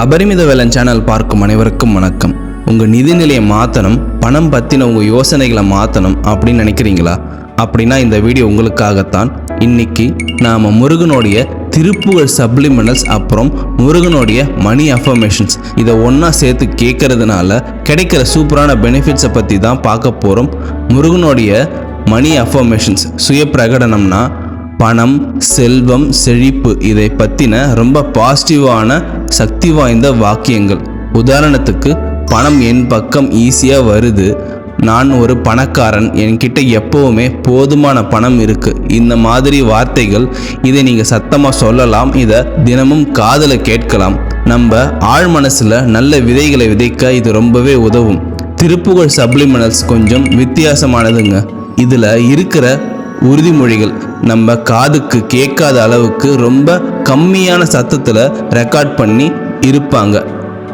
அபரிமித Velan channel பார்க்கும் அனைவருக்கும் வணக்கம். உங்கள் நிதிநிலையை மாற்றணும் பணம் பற்றின உங்கள் யோசனைகளை மாற்றணும் அப்படின்னு நினைக்கிறீங்களா? அப்படின்னா இந்த வீடியோ உங்களுக்காகத்தான். இன்னைக்கு நாம் முருகனுடைய திருப்புகழ் சப்ளிமெண்டல்ஸ் அப்புறம் முருகனுடைய மணி அஃபர்மேஷன்ஸ் இதை ஒன்றா சேர்த்து கேட்கறதுனால கிடைக்கிற சூப்பரான பெனிஃபிட்ஸை பற்றி தான் பார்க்க போகிறோம் முருகனுடைய மணி அஃபர்மேஷன்ஸ் சுய பிரகடனம்னா பணம் செல்வம் செழிப்பு இதை பற்றின ரொம்ப பாசிட்டிவான சக்தி வாய்ந்த வாக்கியங்கள். உதாரணத்துக்கு பணம் என் பக்கம் ஈஸியாக வருது. நான் ஒரு பணக்காரன் என்கிட்ட எப்போவுமே போதுமான பணம் இருக்கு. இந்த மாதிரி வார்த்தைகள் இதை நீங்கள் சத்தமாக சொல்லலாம் இதை தினமும் காதில் கேட்கலாம். நம்ம ஆழ் மனசில் நல்ல விதைகளை விதைக்க இது ரொம்பவே உதவும். திருப்புகழ் சப்ளிமெண்டல்ஸ் கொஞ்சம் வித்தியாசமானதுங்க. இதில் இருக்கிற உறுதிமொழிகள். நம்ம காதுக்கு கேட்காத அளவுக்கு ரொம்ப கம்மியான சத்தத்தில் ரெக்கார்ட் பண்ணி இருப்பாங்க.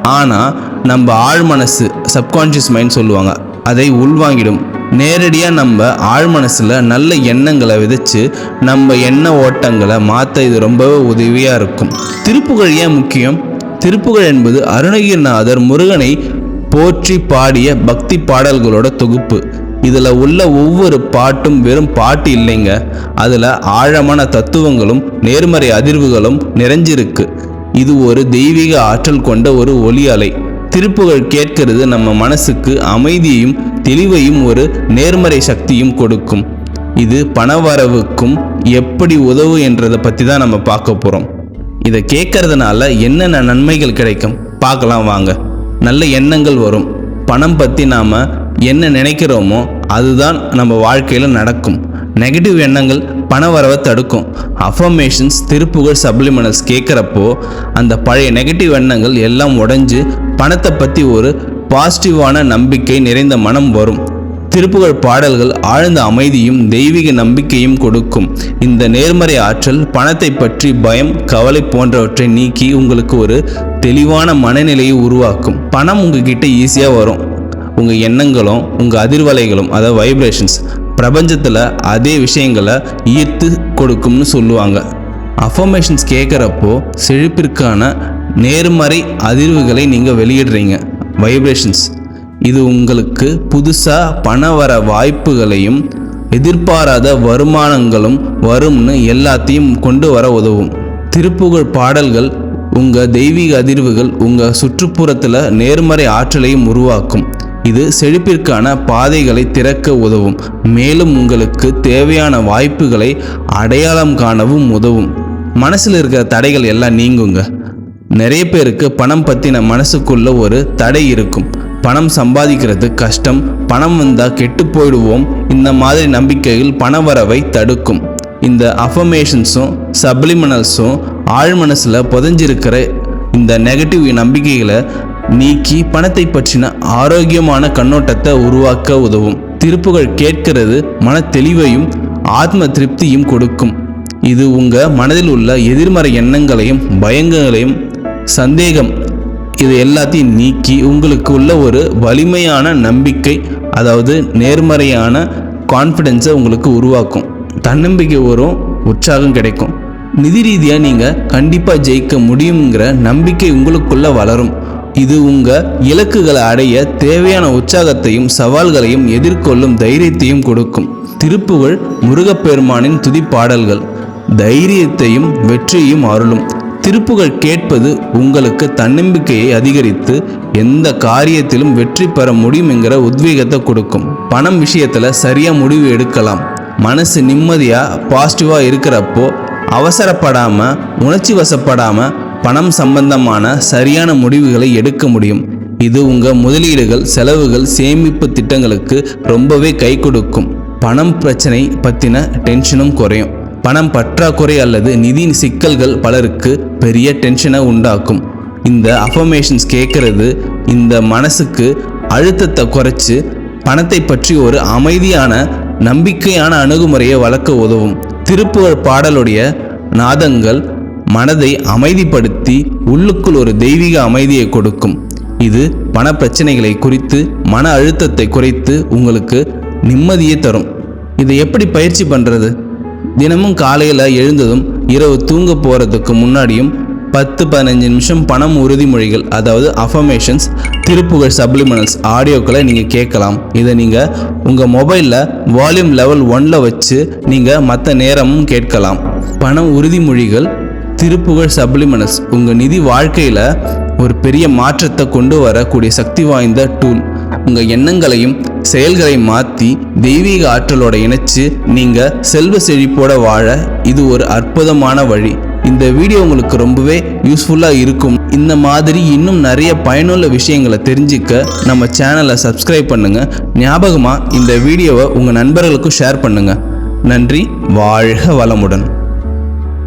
ஆனால் நம்ம ஆழ் மனசு சப்கான்ஷியஸ் மைண்ட் சொல்லுவாங்க. அதை உள்வாங்கிடும். நேரடியாக நம்ம ஆழ் மனசில் நல்ல எண்ணங்களை விதைச்சு நம்ம எண்ண ஓட்டங்களை மாற்ற இது ரொம்பவே உதவியாக இருக்கும். திருப்புகழ் ஏன் முக்கியம்? திருப்புகழ் என்பது அருணகிரிநாதர் முருகனை போற்றி பாடிய பக்தி பாடல்களோட தொகுப்பு. இதில் உள்ள ஒவ்வொரு பாட்டும் வெறும் பாட்டு இல்லைங்க. அதில் ஆழமான தத்துவங்களும் நேர்மறை அதிர்வுகளும் நிறைஞ்சிருக்கு. இது ஒரு தெய்வீக ஆற்றல் கொண்ட ஒரு ஒலி அலை. திருப்புகழ் கேட்கிறது நம்ம மனசுக்கு அமைதியையும் தெளிவையும் ஒரு நேர்மறை சக்தியும் கொடுக்கும். இது பணவரவுக்கும் எப்படி உதவு என்றதை பற்றி தான் நம்ம பார்க்க போகிறோம் இதை கேட்கறதுனால என்னென்ன நன்மைகள் கிடைக்கும்? பார்க்கலாம் வாங்க. நல்ல எண்ணங்கள் வரும். பணம் பற்றி நாம் என்ன நினைக்கிறோமோ அதுதான் நம்ம வாழ்க்கையில் நடக்கும். நெகட்டிவ் எண்ணங்கள் பண வரவை தடுக்கும். அஃபர்மேஷன்ஸ் திருப்புகழ் சப்ளிமெண்டல்ஸ் கேட்குறப்போ அந்த பழைய நெகட்டிவ் எண்ணங்கள் எல்லாம் உடைஞ்சு பணத்தை பற்றி ஒரு பாசிட்டிவான நம்பிக்கை நிறைந்த மனம் வரும். திருப்புகழ் பாடல்கள் ஆழ்ந்த அமைதியும் தெய்வீக நம்பிக்கையும் கொடுக்கும். இந்த நேர்மறை ஆற்றல் பணத்தை பற்றி பயம் கவலை போன்றவற்றை நீக்கி உங்களுக்கு ஒரு தெளிவான மனநிலையை உருவாக்கும். பணம் உங்ககிட்ட ஈஸியாக வரும். உங்கள் எண்ணங்களும் உங்கள் அதிர்வலைகளும் அதாவது வைப்ரேஷன்ஸ் பிரபஞ்சத்தில் அதே விஷயங்களை ஈர்த்து கொடுக்கும்னு சொல்லுவாங்க. அஃபர்மேஷன்ஸ் கேட்குறப்போ செழிப்பிற்கான நேர்மறை அதிர்வுகளை நீங்கள் வெளியிடுறீங்க. வைப்ரேஷன்ஸ் இது உங்களுக்கு புதுசாக பண வர வாய்ப்புகளையும் எதிர்பாராத வருமானங்களும் வரும்னு எல்லாத்தையும் கொண்டு வர உதவும். திருப்புகழ் பாடல்கள் உங்கள் தெய்வீக அதிர்வுகள் உங்கள் சுற்றுப்புறத்தில் நேர்மறை ஆற்றலையும் உருவாக்கும். இது செழிப்பிற்கான பாதைகளை திறக்க உதவும். மேலும் உங்களுக்கு தேவையான வாய்ப்புகளை அடையாளம் காணவும் உதவும். மனசில் இருக்கிற தடைகள் எல்லாம் நீங்குங்க. நிறைய பேருக்கு பணம் பற்றின மனசுக்குள்ள ஒரு தடை இருக்கும். பணம் சம்பாதிக்கிறது கஷ்டம். பணம் வந்தால் கெட்டு போயிடுவோம். இந்த மாதிரி நம்பிக்கைகள் பணவரவை தடுக்கும். இந்த அஃபர்மேஷன்ஸும் சப்ளிமினல்ஸும் ஆழ் மனசில் புதைஞ்சிருக்கிற இந்த நெகட்டிவ் நம்பிக்கைகளை நீக்கி பணத்தை பற்றின ஆரோக்கியமான கண்ணோட்டத்தை உருவாக்க உதவும். திருப்புகள் கேட்கிறது மன தெளிவையும் ஆத்ம திருப்தியும் கொடுக்கும். இது உங்கள் மனதில் உள்ள எதிர்மறை எண்ணங்களையும் பயங்களையும் சந்தேகம் இது எல்லாத்தையும் நீக்கி உங்களுக்கு உள்ள ஒரு வலிமையான நம்பிக்கை அதாவது நேர்மறையான கான்ஃபிடென்ஸை உங்களுக்கு உருவாக்கும். தன்னம்பிக்கை வரும் உற்சாகம் கிடைக்கும். நிதி ரீதியாக நீங்கள் கண்டிப்பாக ஜெயிக்க முடியுங்கிற நம்பிக்கை உங்களுக்குள்ளே வளரும். இது உங்கள் இலக்குகளை அடைய தேவையான உற்சாகத்தையும் சவால்களையும் எதிர்கொள்ளும் தைரியத்தையும் கொடுக்கும். திருப்புகழ் முருகப்பெருமானின் துதிப்பாடல்கள். தைரியத்தையும் வெற்றியையும் அருளும். திருப்புகள் கேட்பது உங்களுக்கு தன்னம்பிக்கையை அதிகரித்து எந்த காரியத்திலும் வெற்றி பெற முடியும் என்கிற உத்வேகத்தை கொடுக்கும். பணம் விஷயத்தில் சரியாக முடிவு எடுக்கலாம். மனசு நிம்மதியாக பாசிட்டிவாக இருக்கிறப்போ அவசரப்படாமல் உணர்ச்சி வசப்படாமல் பணம் சம்பந்தமான சரியான முடிவுகளை எடுக்க முடியும். இது உங்கள் முதலீடுகள் செலவுகள் சேமிப்பு திட்டங்களுக்கு ரொம்பவே கை கொடுக்கும். பணம் பிரச்சனை பற்றின டென்ஷனும் குறையும். பணம் பற்றாக்குறை அல்லது நிதி சிக்கல்கள் பலருக்கு பெரிய டென்ஷனை உண்டாக்கும். இந்த அஃபர்மேஷன்ஸ் கேட்கறது இந்த மனசுக்கு அழுத்தத்தை குறைச்சி பணத்தை பற்றி ஒரு அமைதியான நம்பிக்கையான அணுகுமுறையை வளர்க்க உதவும். திருப்புகழ் பாடலுடைய நாதங்கள் மனதை அமைதிப்படுத்தி உள்ளுக்குள் ஒரு தெய்வீக அமைதியை கொடுக்கும். இது பண பிரச்சனைகளை குறித்து மன அழுத்தத்தை குறைத்து உங்களுக்கு நிம்மதியை தரும். இதை எப்படி பயிற்சி பண்ணுறது தினமும் காலையில் எழுந்ததும் இரவு தூங்க போகிறதுக்கு முன்னாடியும் பத்து பதினஞ்சு நிமிஷம் பணம் உறுதிமொழிகள் அதாவது அஃபர்மேஷன்ஸ் திருப்புகழ் சப்ளிமெண்டல்ஸ் ஆடியோக்களை நீங்கள் கேட்கலாம். இதை நீங்கள் உங்கள் மொபைலில் வால்யூம் லெவல் ஒன்ல வச்சு நீங்கள் மற்ற நேரமும் கேட்கலாம். பணம் உறுதிமொழிகள் திருப்புகழ் சப்ளிமனஸ் உங்கள் நிதி வாழ்க்கையில் ஒரு பெரிய மாற்றத்தை கொண்டு வரக்கூடிய சக்தி வாய்ந்த டூல் உங்கள் எண்ணங்களையும் செயல்களையும் மாற்றி தெய்வீக ஆற்றலோட இணைச்சு நீங்கள் செல்வ செழிப்போட வாழ இது ஒரு அற்புதமான வழி. இந்த வீடியோ உங்களுக்கு ரொம்பவே யூஸ்ஃபுல்லாக இருக்கும். இந்த மாதிரி இன்னும் நிறைய பயனுள்ள விஷயங்களை தெரிஞ்சுக்க நம்ம சேனலை சப்ஸ்கிரைப் பண்ணுங்கள் ஞாபகமாக இந்த வீடியோவை உங்கள் நண்பர்களுக்கும் ஷேர் பண்ணுங்கள் நன்றி வாழ்க வளமுடன்.